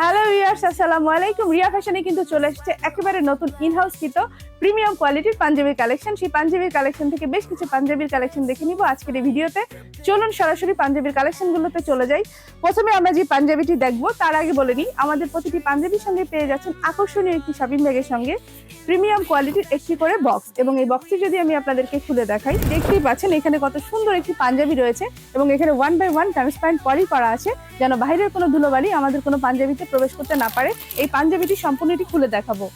Hello viewers আসসালামু আলাইকুম রিয়া ফ্যাশনে কিন্তু চলে এসেছে একেবারে নতুন ইনহাউস কৃত প্রিমিয়াম কোয়ালিটির পাঞ্জাবির কালেকশন সেই পাঞ্জাবির কালেকশন থেকে বেশ কিছু পাঞ্জাবির কালেকশন দেখে নিব আজকের এই ভিডিওতে। চলুন সরাসরি পাঞ্জাবির কালেকশনগুলোতে চলে যাই। প্রথমে আমরা যে পাঞ্জাবিটি দেখব, তার আগে বলে নিই, আমাদের প্রতিটি পাঞ্জাবির সঙ্গে পেয়ে যাচ্ছেন আকর্ষণীয় একটি শপিং ব্যাগের সঙ্গে। প্রিমিয়াম কোয়ালিটির একটি করে বক্স এবং এই বক্সটি যদি আমি আপনাদেরকে খুলে দেখাই, দেখতেই পাচ্ছেন এখানে কত সুন্দর একটি পাঞ্জাবি রয়েছে এবং এখানে one by one transparent poly করা আছে, যেন বাইরের কোনো ধুলোবালি আমাদের কোনো পাঞ্জাবিতে প্রবেশ করতে না পারে। এই পাঞ্জাবিটি সম্পূর্ণটি খুলে দেখাবো।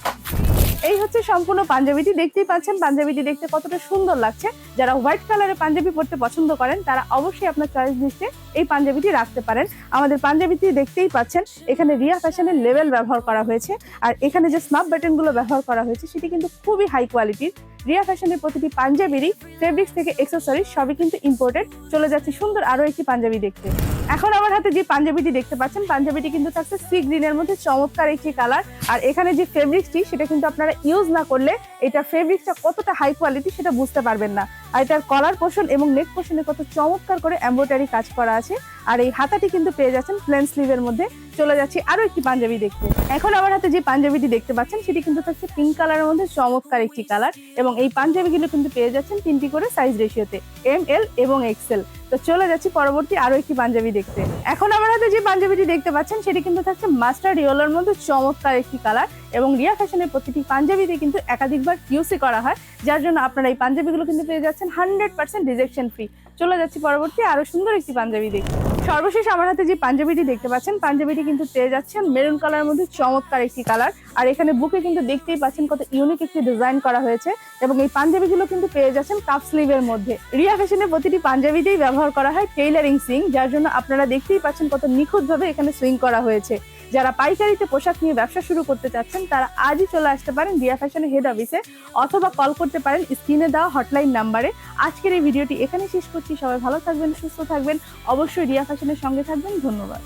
এই হচ্ছে সম্পূর্ণ পাঞ্জাবিটি। দেখতেই পাচ্ছেন, পাঞ্জাবিটি দেখতে কতটা সুন্দর লাগছে। যারা হোয়াইট কালারের পাঞ্জাবি পরতে পছন্দ করেন, তারা অবশ্যই আপনার চয়েস লিস্টে এই পাঞ্জাবিটি রাখতে পারেন। আমাদের পাঞ্জাবিটি দেখতেই পাচ্ছেন, এখানে রিয়া ফ্যাশনের লেভেল ব্যবহার করা হয়েছে। আর এখানে যে স্নাপ বাটনগুলো ব্যবহার করা হয়েছে, সেটি কিন্তু খুবই হাই কোয়ালিটির রিয়া ফ্যাশনের প্রতিটি পাঞ্জাবিরই ফেব্রিক্স থেকে এক্সেসরিজ সবই কিন্তু ইম্পোর্টেড চলে যাচ্ছে সুন্দর আরও একটি পাঞ্জাবি দেখতে। এখন আমার হাতে যে পাঞ্জাবিটি দেখতে পাচ্ছেন, পাঞ্জাবিটি কিন্তু থাকছে সি গ্রিনের মধ্যে চমৎকার একটি কালার আর এখানে যে ফেব্রিক্সটি সেটা কিন্তু আপনারা ইউজ না করলে এটা ফেব্রিক্সটা কতটা হাই কোয়ালিটি সেটা বুঝতে পারবেন না। আর এটার কলার পোষণ এবং নেক পোষণে কত চমৎকার করে এমব্রয়ডারি কাজ করা আছে। আর এই হাতাটি কিন্তু পেয়ে যাচ্ছেন প্লেন স্লিভের মধ্যে। চলে যাচ্ছি আরও একটি পাঞ্জাবি দেখতে। এখন আমার হাতে যে পাঞ্জাবিটি দেখতে পাচ্ছেন, সেটি কিন্তু থাকছে পিঙ্ক কালারের মধ্যে চমৎকার একটি কালার এবং এই পাঞ্জাবিগুলো কিন্তু পেয়ে যাচ্ছেন তিনটি করে সাইজ রেশিওতে এম এল এবং এক্সেল তো চলে যাচ্ছি পরবর্তী আরও একটি পাঞ্জাবি দেখতে। এখন আমার হাতে যে পাঞ্জাবিটি দেখতে পাচ্ছেন, সেটি কিন্তু থাকছে মাস্টার ইয়েলোর মধ্যে চমৎকার একটি কালার এবং রিয়া ফ্যাশনের প্রতিটি পাঞ্জাবিতে কিন্তু একাধিকবার কিউসি করা হয়, যার জন্য আপনারা এই পাঞ্জাবিগুলো কিন্তু পেয়ে যাচ্ছেন হান্ড্রেড পার্সেন্ট রিজেকশন ফ্রি চলে যাচ্ছি পরবর্তী আরও সুন্দর একটি পাঞ্জাবি দেখতে। সর্বশেষ আমার হাতে যে পাঞ্জাবিটি দেখতে পাচ্ছেন, পাঞ্জাবিটি কিন্তু পেয়ে যাচ্ছেন মেরুন কালার মধ্যে চমৎকার একটি কালার আর এখানে বুকে কিন্তু দেখতেই পাচ্ছেন কত ইউনিক একটি ডিজাইন করা হয়েছে এবং এই পাঞ্জাবিগুলো কিন্তু পেয়ে যাচ্ছেন কাপ স্লিভের মধ্যে। রিয়া ফ্যাশনের প্রতিটি পাঞ্জাবিতেই ব্যবহার করা হয় টেইলারিং সিং যার জন্য আপনারা দেখতেই পাচ্ছেন কত নিখুঁতভাবে এখানে সুইং করা হয়েছে। যারা পাইকারিতে পোশাক নিয়ে ব্যবসা শুরু করতে চাচ্ছেন, তারা আজই চলে আসতে পারেন দিয়া ফ্যাশনের হেড অফিসে অথবা কল করতে পারেন স্ক্রিনে দেওয়া হটলাইন নাম্বারে আজকের এই ভিডিওটি এখানে শেষ করছি। সবাই ভালো থাকবেন, সুস্থ থাকবেন। অবশ্যই রিয়া ফ্যাশনের সঙ্গে থাকবেন। ধন্যবাদ।